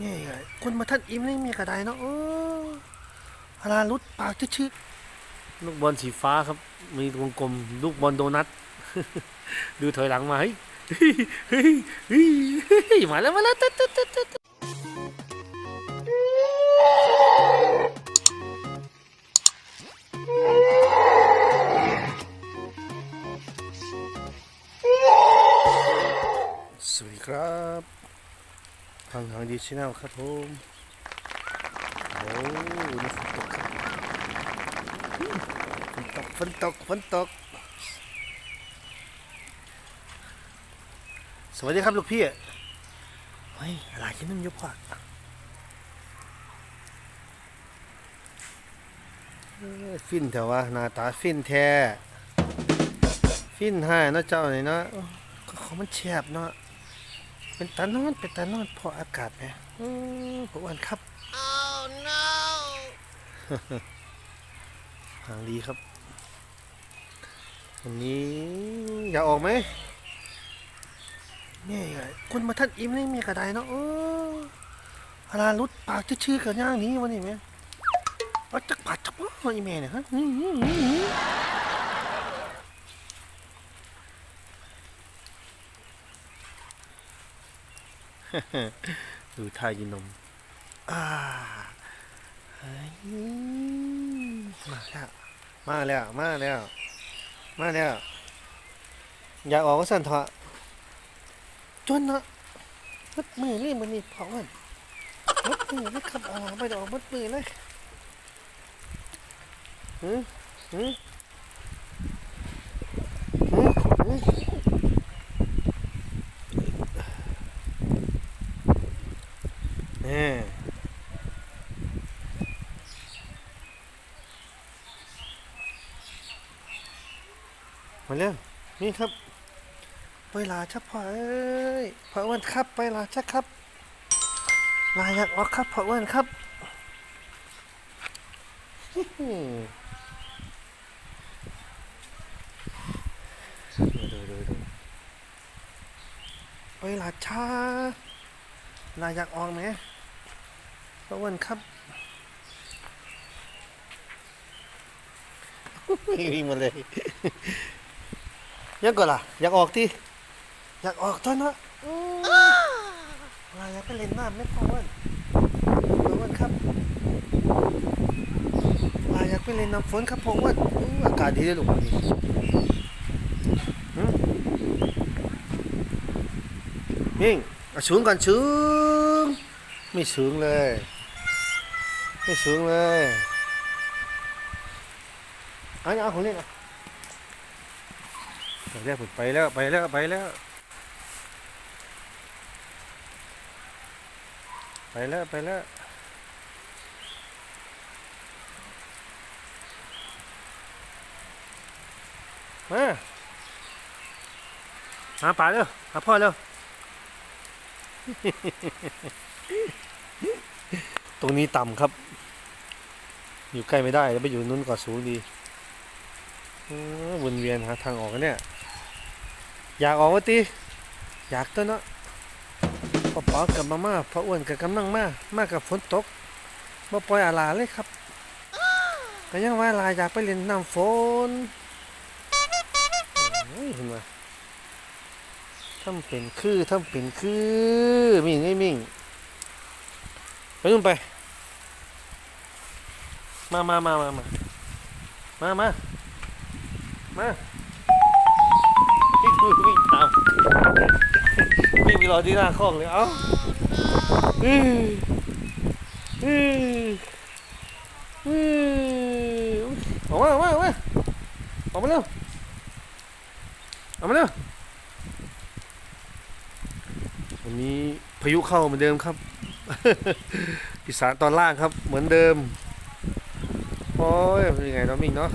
นี่ไงคนมาท่านอิมนี่มีกระไดเนาะโอ้ฮาราลุดปากชื่อลูกบอลสีฟ้าครับ มีวงกลมลูกบอลโดนัท ดูถอยหลังมาเฮ้ยเฮ้ยเฮ้ยเฮ้ยเฮ้ยมาแล้วมาแล้วตึ๊ดตึ๊ดตึ๊ดตึ๊ด ทางทางดีชแนลครับผมโอ้นี่ฝนตกฝนตกฝนตกฝนตกสวัสดีครับลูกพี่ เฮ้ยอะไรกินน้ำยุบอะเอ้ยฟินแถวว่าหน้าตาฟินแท้ ฟินให้นาะเจ้านี่เนาะโอ้ก็ของมันแฉบเนาะ เป็นตานอนเป็นตานอนเพออากาศไหมอืมผมวันครับ oh no หางดีครับวันนี้อยากออกไหมนี่ไงคนมาท่านอิ่มนี่มีกระไดเนาะโอ้ฮาราลุดปากชื่อๆกับย่างนี้วันนี้ไหมเอาจักปากจักป้ออีเมเนี่ยฮะอื้อหือหือหือ ดูท่ากินนมอ่ามาแล้ว มาแล้ว มาแล้ว มาแล้ว อยากออกก็สั่นเถอะจนเนาะมัดมือนี่มันนี่เผากันมัดมือไม่ขับอะไรไม่ได้ออกมัดมือเลยหืมหืมหืมหืม นี่มาเร็วนี่ครับไปลาชับพ่อเอ้ยพ่ออ้วนครับไปลาชักครับลาอยากออกครับพ่ออ้วนครับฮิฮิดูดูดูไปลาช้าลาอยากออกไหม พระอ้วันครับวิ่งมาเลยยังก่อนล่ะ อยากออกที่อยากออกตอนเนาะอืมลาอยากไปเล่นน้ำไหม่พออ้วันพออ้วันครับลาอยากไปเล่นน้ำฝนครับพออ้วันอู้อากาศดีเลยลูกวันนี้หืมมิ่งเอาสูงก่อนสูงไม่สูงเลย ไม่สูงเลยเอาเอาของเล่นอะไปแล้วผมไปแล้วไปแล้วไปแล้ว ไปแล้วไปแล้วมาหาป่าเร็วหาพ่อเร็ว ตรงนี้ต่ำครับ อยู่ใกล้ไม่ได้แล้วไปอยู่นู้นก็สูงดีเวนเวียนหาทางออกกันเนี่ย อยากออกวะตีอยากตัวเนาะพ่อป๋อกับมาม่าพ่ออ้วนกับกำลังมามากับฝนตกมาปล่อยอาลาเลยครับก็ยังว่าอาลาอยากไปเล่นน้ำฝนเห็นไหมทำเป็นคือทำเป็นคือ มิ่งไอ้มิ่ง นู่นไป มามามามามามามามาพี่ดูวิ่งตามวิ่งไปรอที่หน้าคอกเลย เอ้าอืออืออือออกมาออกมาออกมาออกมาเร็วออกมาเร็ววันนี้พายุเข้าเหมือนเดิมครับ อีสานตอนล่างครับเหมือนเดิม โอ้ยยังไงเนาะมิงเนาะ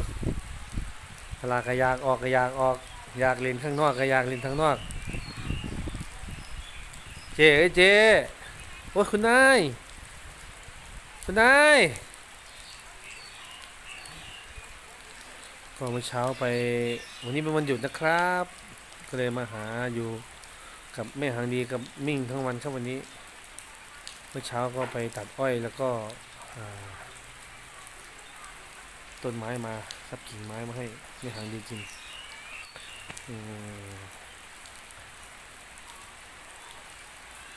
เวลากระยากออกกระยากออก อยากเล่นข้างนอกกระยากเล่นข้างนอก เจ๊เอ้ยเจ๊โอ้ยคุณนายคุณนายก็เมื่อเช้าไปวันนี้เป็นวันหยุดนะครับ ก็เลยมาหาอยู่กับแม่หางดีกับมิ่งทั้งวันครับวันนี้ เมื่อเช้าก็ไปตัดอ้อยแล้วก็ต้นไม้มาครับกิ่งไม้มาให้ไม่หางดีจริง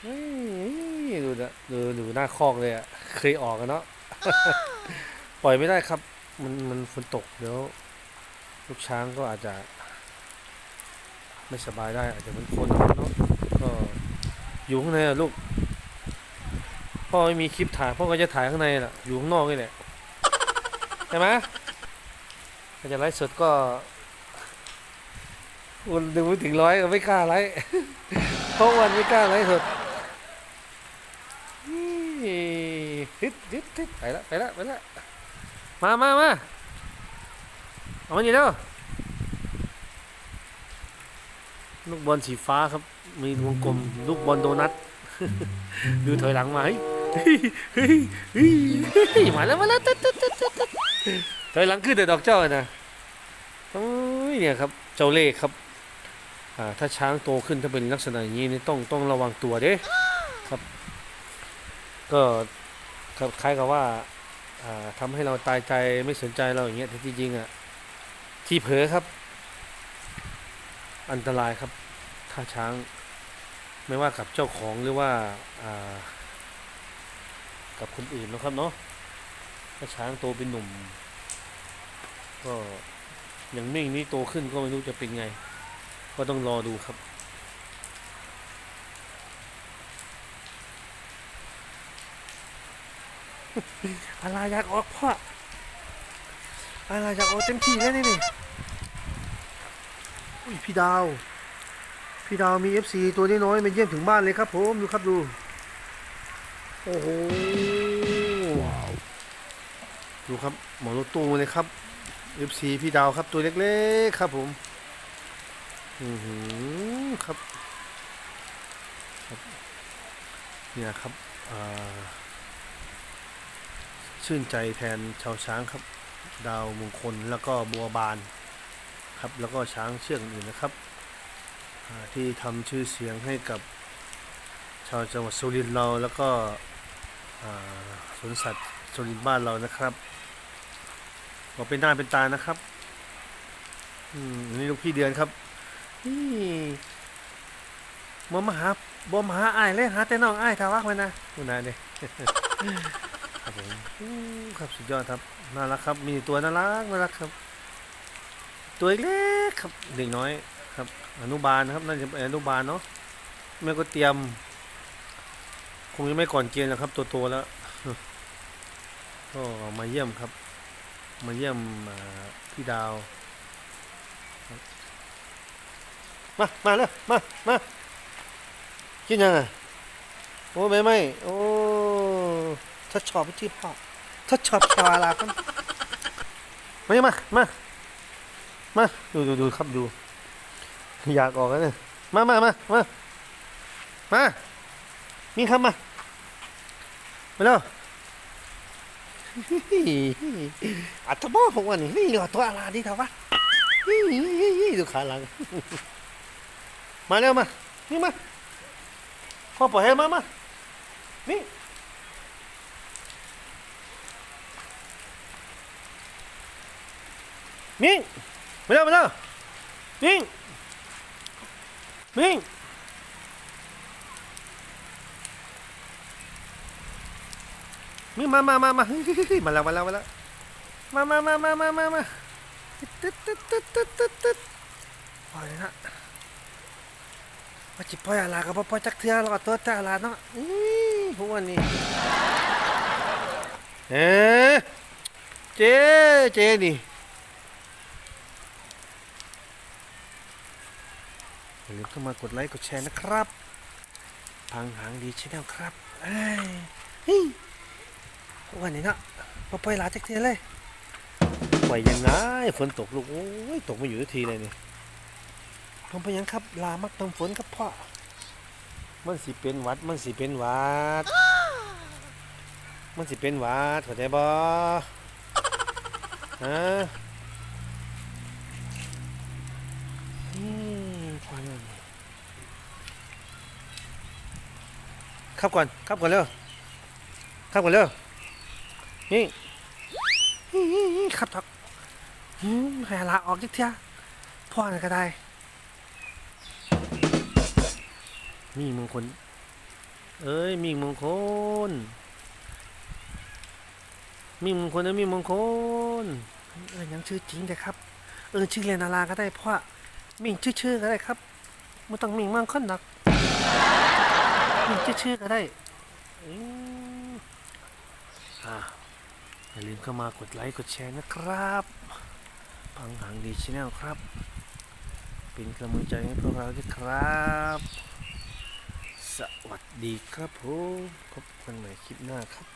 เฮ้ยดูนะดูดูหน้าคอกเลยอะเคยออกกันเนาะปล่อยไม่ได้ครับ มันมันฝนตกเดี๋ยวลูกช้างก็อาจจะ ไม่สบายได้ อาจจะเป็นคนเนาะก็อยู่ข้างในอะลูก พ่อไม่มีคลิปถ่ายพ่อก็จะถ่ายข้างในแหละอยู่ข้างนอกนี่แหละใช่ไหมถ้าจะไลฟ์สดก็วันหนึ่งไม่ถึงร้อยก็ไม่กล้าไลฟ์เพราะวันไม่กล้าไลฟ์สดนี่ฮึดฮึดฮึดไปละไปละไปละมามามาเอามานี่แล้วลูกบอลสีฟ้าครับ มีวงกลม ลูกบอลโดนัท ดูถอยหลังมาเฮ้ย ฮ้ยมาแล้วมาแล้วตึ๊ดตึ๊ดตึ๊ดตึ๊ดตึ๊ดถอยหลังขึ้นแต่ดอกเจ้านะโอ้ยเนี่ยครับ เจ้าเล่ห์ครับอ่าถ้าช้างโตขึ้นถ้าเป็นลักษณะอย่างนี้นี่ต้องต้องระวังตัวเด้ครับ ก็ครับคล้ายกับว่าอ่าทำให้เราตายใจไม่สนใจเราอย่างเงี้ยแต่ที่จริงอะที่เผลอครับ อันตรายครับ ถ้าช้างไม่ว่ากับเจ้าของหรือว่าอ่า กับคนอื่นนะครับเนาะถ้าช้างโตเป็นหนุ่ม ก็อย่างมิ่งนี่โตขึ้นก็ไม่รู้จะเป็นไง ก็ต้องรอดูครับ อะไรอยากออกพ่ออะไรอยากออกเต็มที่แล้วนี่นี่อุ้ยพี่ดาว พี่ดาวมี FC ตัวน้อยๆมาเยี่ยมถึงบ้านเลยครับผม ดูครับดู โอ้โหดูครับหมอรถตู้เลยครับ FC พี่ดาวครับตัวเล็กๆครับผมอือหือครับครับเนี่ยครับชื่นใจแทนชาวช้างครับ ดาวมงคลแล้วก็บัวบานครับแล้วก็ช้างเชือกอื่นนะครับที่ทำชื่อเสียงให้กับชาวจังหวัดสุรินทร์เราแล้วก็ สวนสัตว์สุรินทร์บ้านเรานะครับบอกเป็นหน้าเป็นตานะครับอืมอันนี่ลูกพี่เดือนครับนี่บ่มาหาบ่มาหาอ้ายเลยหาแต่น้องอ้ายทาวักมันนะคุณนายเนี่ยครับผมครับสุดยอดครับน่ารักครับ มีตัวน่ารักน่ารักครับ ตัวเล็กครับเด็กน้อยครับ อนุบาลนะครับน่าจะเป็นอนุบาลเนาะแม่ก็เตรียม คงจะไม่ก่อนเกณฑ์แล้วครับ ตัวโตแล้ว ก็มาเยี่ยมครับ มาเยี่ยมพี่ดาว มา มาเลยมา มากินยังไงโอ้ไม่ไม่โอ้ถ้าชอบที่พ่อถ้าชอบชาวอะไรกันมานี่มามา มา ดูดูดูครับดู อยากออกแล้วเนี่ยมามามามามา มีคำมามาแล้วอัตมาผมว่านี่นี่เหรอตัวอะไรนี่เถอะวะดูขาหลัง มาเร็วมา นี่มาพ่อปล่อยให้มามานี่นี่มาเร็วมาเร็วนิ่งนิ่ง นี่มามามามาเฮ้ยเฮ้ยมาแล้วมาแล้วมาแล้วมามามามามามามาตึ๊ดตึ๊ดตึ๊ดตึ๊ดตึ๊ดตึ๊ดปล่อยนะว่าจิปล่อยอะไรกับปล่อยจักเทือแล้วก็ตัวแต่อะไรเนาะอื้อพวกวันนี้เอ๊ะเจ๊เจ๊นี่อย่าลืมเข้ามากดไลค์กดแชร์นะครับ พังหางดีชแนลครับเอ้ยเฮ้ย วันนี้เนาะพอปล่อยหลาจากเทียเลย ปล่อยยังไงฝนตกลูก โอ้ย ตกมาอยู่ทุกทีเลยนี่ต้องไปยังครับลามักต้องฝนครับพ่อ มันสิเป็นหวัด มันสิเป็นหวัด มันสิเป็นหวัดเข้าใจบ่ฮะอืมพอแล้วนี่ครับก่อนครับก่อนเร็วครับกันเร็ว นี่ฮิฮิฮิครับทักหืมแหลาออกจิกเทียพ่อน่ะก็ได้ มีมงคล เอ้ย มีมงคล มีมงคลนะมีมงคล เออยังชื่อจริงเลยครับ เออชื่อเรนาราก็ได้พราะว่ามิงชื่อๆก็ได้ครับไม่ต้องมิงมั่งค้นหนักมิงชื่อๆก็ได้อืมอ่า อย่าลืมเข้ามากดไลค์กดแชร์นะครับพังหังดีชแนลครับ เป็นกำลังใจให้พวกเราด้วยครับ สวัสดีครับผมพบกันใหม่คลิปหน้าครับ